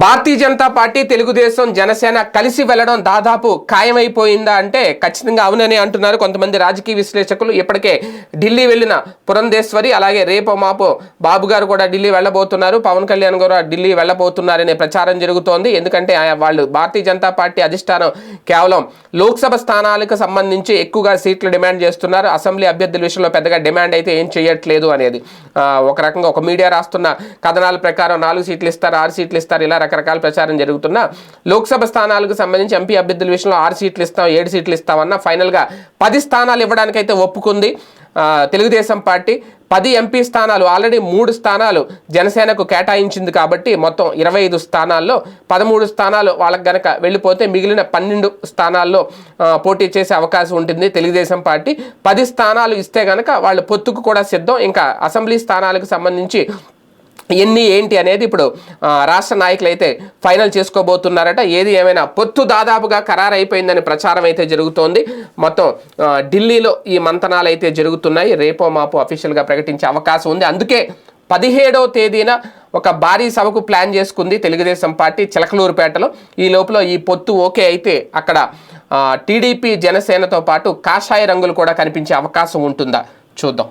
భారతీయ Janata party Telugu Desam Janasena కలిసి వెళ్ళడం దాదాపు ఖాయమైపోయిందా అంటే ఖచ్చితంగా అవునని అంటున్నారు కొంతమంది రాజకీయ విశ్లేషకులు. ఇప్పటికే ఢిల్లీ వెళ్ళిన పురంధేశ్వరి అలాగే రేపో మాపో బాబు గారు కూడా ఢిల్లీ వెళ్ళబోతున్నారు. పవన్ కళ్యాణ్ గారు ఢిల్లీ వెళ్ళబోతున్నారనే ప్రచారం జరుగుతోంది. ఎందుకంటే వాళ్ళు భారతీయ జనతా పార్టీ అధిష్టానం కేవలం లోక్సభ స్థానాలకు సంబంధించి ఎక్కువగా సీట్లు డిమాండ్ చేస్తున్నారు. అసెంబ్లీ అభ్యర్థుల విషయంలో పెద్దగా డిమాండ్ అయితే ఏం చేయట్లేదు అనేది ఒక రకంగా ఒక మీడియా రాస్తున్న కథనాల ప్రకారం నాలుగు సీట్లు ఇస్తారు ఆరు సీట్లు ఇస్తారు ఇలా రకరకాల ప్రచారం జరుగుతున్న లోక్సభ స్థానాలకు సంబంధించి ఎంపీ అభ్యర్థుల విషయంలో ఆరు సీట్లు ఇస్తాం ఏడు సీట్లు ఇస్తామన్నా ఫైనల్గా పది స్థానాలు ఇవ్వడానికైతే ఒప్పుకుంది తెలుగుదేశం పార్టీ. పది ఎంపీ స్థానాలు ఆల్రెడీ మూడు స్థానాలు జనసేనకు కేటాయించింది కాబట్టి మొత్తం ఇరవై ఐదు స్థానాల్లో పదమూడు స్థానాలు వాళ్ళకి గనక వెళ్ళిపోతే మిగిలిన పన్నెండు స్థానాల్లో పోటీ చేసే అవకాశం ఉంటుంది తెలుగుదేశం పార్టీ. పది స్థానాలు ఇస్తే గనక వాళ్ళు పొత్తుకు కూడా సిద్ధం. ఇంకా అసెంబ్లీ స్థానాలకు సంబంధించి ఎన్ని ఏంటి అనేది ఇప్పుడు రాష్ట్ర నాయకులు అయితే ఫైనల్ చేసుకోబోతున్నారట. ఏది ఏమైనా పొత్తు దాదాపుగా ఖరారైపోయిందని ప్రచారం అయితే జరుగుతోంది. మొత్తం ఢిల్లీలో ఈ మంతనాలు అయితే జరుగుతున్నాయి. రేపో మాపో అఫీషియల్గా ప్రకటించే అవకాశం ఉంది. అందుకే పదిహేడవ తేదీన ఒక భారీ సభకు ప్లాన్ చేసుకుంది తెలుగుదేశం పార్టీ చిలకలూరుపేటలో. ఈ లోపల ఈ పొత్తు ఓకే అయితే అక్కడ టీడీపీ జనసేనతో పాటు కాషాయ రంగులు కూడా కనిపించే అవకాశం ఉంటుందా? చూద్దాం.